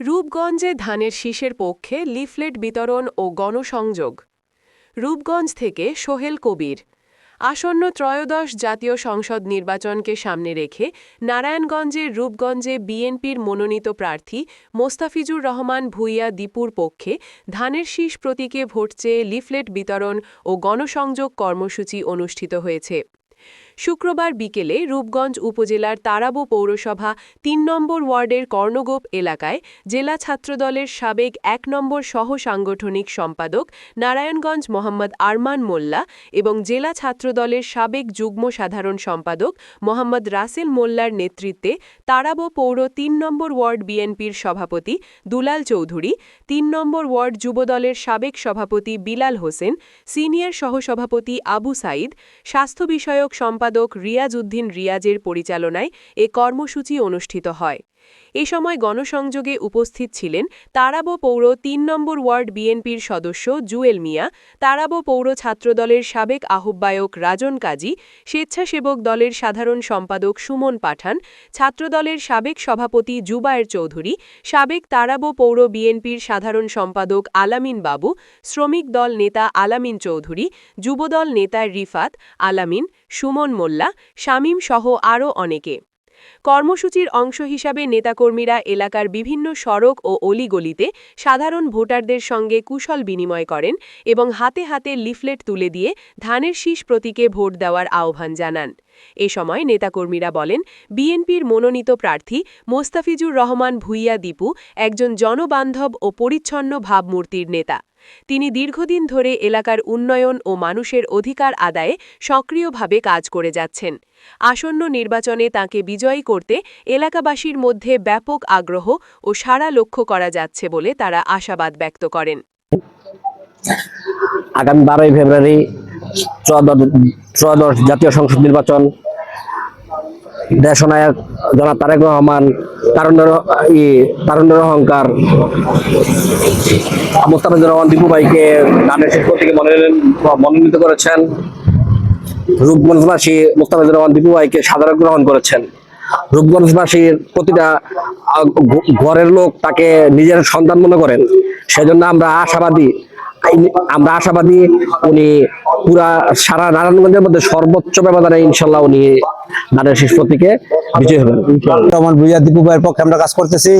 রূপগঞ্জে ধানের শীষের পক্ষে লিফলেট বিতরণ ও গণসংযোগ। রূপগঞ্জ থেকে সোহেল কবির। আসন্ন ত্রয়োদশ জাতীয় সংসদ নির্বাচনকে সামনে রেখে নারায়ণগঞ্জের রূপগঞ্জে বিএনপির মনোনীত প্রার্থী মোস্তাফিজুর রহমান ভূঁইয়া দীপুর পক্ষে ধানের শীষ প্রতীকে ভোট চেয়ে লিফলেট বিতরণ ও গণসংযোগ কর্মসূচি অনুষ্ঠিত হয়েছে। শুক্রবার বিকেলে রূপগঞ্জ উপজেলার তারাবো পৌরসভা তিন নম্বর ওয়ার্ডের কর্ণগোপ এলাকায় জেলা ছাত্রদলের সাবেক এক নম্বর সহ সাংগঠনিক সম্পাদক নারায়ণগঞ্জ মোহাম্মদ আরমান মোল্লা এবং জেলা ছাত্রদলের সাবেক যুগ্ম সাধারণ সম্পাদক মোহাম্মদ রাসেল মোল্লার নেতৃত্বে তারাবো পৌর তিন নম্বর ওয়ার্ড বিএনপির সভাপতি দুলাল চৌধুরী, তিন নম্বর ওয়ার্ড যুবদলের সাবেক সভাপতি বিলাল হোসেন, সিনিয়র সহসভাপতি আবু সাইদ স্বাস্থ্য বিষয়ক সম্পাদক রিয়াজ উদ্দিন রিয়াজের পরিচালনায় এ কর্মসূচি অনুষ্ঠিত হয়। এ সময় গণসংযোগে উপস্থিত ছিলেন তারাবো পৌর তিন নম্বর ওয়ার্ড বিএনপির সদস্য জুয়েল মিয়া, তারাবো পৌর ছাত্রদলের সাবেক আহ্বায়ক রাজন কাজী, স্বেচ্ছাসেবক দলের সাধারণ সম্পাদক সুমন পাঠান, ছাত্রদলের সাবেক সভাপতি জুবায়ের চৌধুরী, সাবেক তারাবো পৌর বিএনপির সাধারণ সম্পাদক আলামিন বাবু, শ্রমিক দল নেতা আলামিন চৌধুরী, যুবদল নেতা রিফাত, আলামিন, সুমন মোল্লা, শামীম সহ আরও অনেকে। কর্মসূচির অংশ হিসাবে নেতাকর্মীরা এলাকার বিভিন্ন সড়ক ও অলিগলিতে সাধারণ ভোটারদের সঙ্গে কুশল বিনিময় করেন এবং হাতে হাতে লিফলেট তুলে দিয়ে ধানের শীষ প্রতীকে ভোট দেওয়ার আহ্বান জানান। এ সময় নেতাকর্মীরা বলেন, বিএনপির মনোনীত প্রার্থী মোস্তাফিজুর রহমান ভূঁইয়া দীপু একজন জনবান্ধব ও পরিচ্ছন্ন ভাবমূর্তির নেতা। তিনি দীর্ঘদিন ধরে এলাকার উন্নয়ন ও মানুষের অধিকার আদায়ে সক্রিয়ভাবে কাজ করে যাচ্ছেন। আসন্ন নির্বাচনে তাকে বিজয়ী করতে এলাকাবাসীর মধ্যে ব্যাপক আগ্রহ ও সারা লক্ষ্য করা যাচ্ছে বলে তারা আশাবাদ ব্যক্ত করেন। আগামী বারোই ফেব্রুয়ারি ত্রয়োদশ জাতীয় সংসদ নির্বাচন দেশনায়ক জনাব তারেক রহমান তারুণ্যের ই তারুণ্যের অহংকার, মোস্তাফিজুর রহমান দীপু ভাইকে ধানের শীষ থেকে মনোনয়ন মনোনীত করেছেন। রূপগঞ্জবাসী মোস্তাফিজুর রহমান দীপু ভাইকে সাধারণ গ্রহণ করেছেন। রূপগঞ্জবাসীর প্রতিটা ঘরের লোক তাকে নিজের সন্তান মনে করেন। সেজন্য আমরা আশাবাদী আমরা আশাবাদী উনি পুরা সারা নারায়ণগঞ্জের মধ্যে সর্বোচ্চ ব্যবধানে ইনশাল্লাহ উনি ধানের শীষ প্রতীকে বিজয় হবেন। রহমান ভুইয়া দীপু ভাইয়ের পক্ষে আমরা কাজ করতেছি।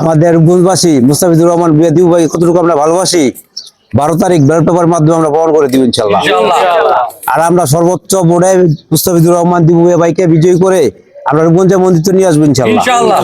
আমাদের গুলবাসী মুস্তাফিজুর রহমান ভুইয়া দীপু ভাই কতটুকু আমরা ভালোবাসি? বারো তারিখ ব্যালট পেপার মাধ্যমে আমরা প্রমাণ করে দিব ইনশাল্লাহ। আর আমরা সর্বোচ্চ বোর্ডে মুস্তাফিজুর রহমান দীপু ভাইকে বিজয়ী করে আমরা রূপগঞ্জে মন্দির নিয়ে আসব ইনশাল্লাহ।